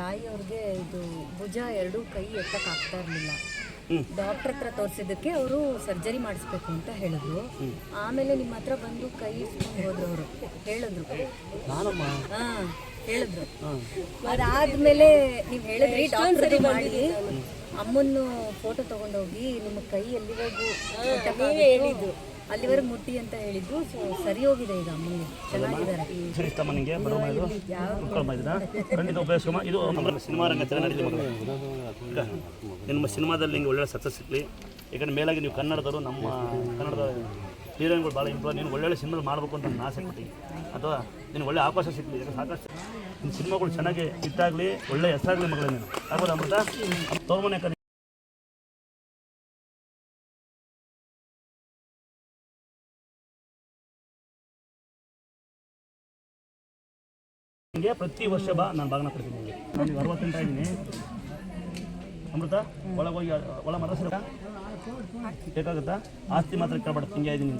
ತಾಯಿಯವ್ರಿಗೆ ಇದು ಭುಜ ಎರಡು ಕೈ ಎತ್ತಕ್ಕೆ ಆಗ್ತಾ ಇರಲಿಲ್ಲ. ಡಾಕ್ಟರ್ ಹತ್ರ ತೋರಿಸಿದ್ದಕ್ಕೆ ಅವರು ಸರ್ಜರಿ ಮಾಡಿಸ್ಬೇಕು ಅಂತ ಹೇಳಿದ್ರು. ಆಮೇಲೆ ನಿಮ್ಮ ಹತ್ರ ಬಂದು ಕೈ ಹೋದ್ರು ಅವರು. ಹೇಳಿದ್ರು. ಹಾಂ ಹೇಳಿದ್ರು. ಅದಾದ್ಮೇಲೆ ನೀವು ಹೇಳಿದ್ರಿ ಡಾಕ್ಟರ್ ಮಾಡಿ ಅಮ್ಮನ್ನು ಫೋಟೋ ತಗೊಂಡೋಗಿ ನಿಮ್ಮ ಕೈ ಎಲ್ಲಿವರೆಗೂ ಹೇಳಿದ್ದು. ಅಲ್ಲಿವರೆಗೂ ಮುಟ್ಟಿ ಅಂತ ಹೇಳಿದ್ರು ಸೊ ಸರಿ ಹೋಗಿದೆ ಈಗ ಅಮ್ಮನಿಗೆ ಚೆನ್ನಾಗಿದ್ದಾರೆ. ಸರಿ ನಿಮಗೆ ಇದು? ಸಿನಿಮಾ ರಂಗ ಚೆನ್ನಾಗಿ ನಿಮ್ಮ ಸಿನಿಮಾದಲ್ಲಿ ನಿಮಗೆ ಒಳ್ಳೆ ಸಕ್ಸಸ್ ಸಿಗಲಿ ಯಾಕಂದ್ರೆ ಮೇಲಾಗಿ ನೀವು ಕನ್ನಡದವರು ನಮ್ಮ ಕನ್ನಡದ ಹೀರೋಯಿನ್ಗಳು ಭಾಳ ಇಂಪ್ರೂವ್ ನೀನು ಒಳ್ಳೊಳ್ಳೆ ಸಿನಿಮಾ ಮಾಡಬೇಕು ಅಂತ ನಾನು ಆಸೆ ಪಟ್ಟಿ ಅಥವಾ ನಿನಗೆ ಒಳ್ಳೆ ಅವಕಾಶ ಸಿಗಲಿ ಯಾಕಂದ್ರೆ ಸಾಕಷ್ಟು ನಿನ್ನ ಸಿನಿಮಾಗಳು ಚೆನ್ನಾಗಿ ಇಟ್ಟಾಗಲಿ ಒಳ್ಳೆ ಹೆಸರಾಗಲಿ ಮಗಳು ನೀನು. ಆಗ್ಬೋದು ಅಮೃತ? ತೋರ್ಮನೆ ನಿಮಗೆ ಪ್ರತಿ ವರ್ಷ ಬಾ, ನಾನು ಭಾಗನ ಕೊಡ್ತೀನಿ ನಾನು ಈಗ ಅರವತ್ತೆಂಟು ಇದ್ದೀನಿ ಅಮೃತ ಒಳಗೋಗಿ ಒಳ ಮನಸ್ಸು ಬೇಕಾಗುತ್ತಾ ಆಸ್ತಿ ಮಾತ್ರ ಕೇಳ್ಬಾರ್ದು ಹಿಂಗೆ ಇದ್ದೀನಿ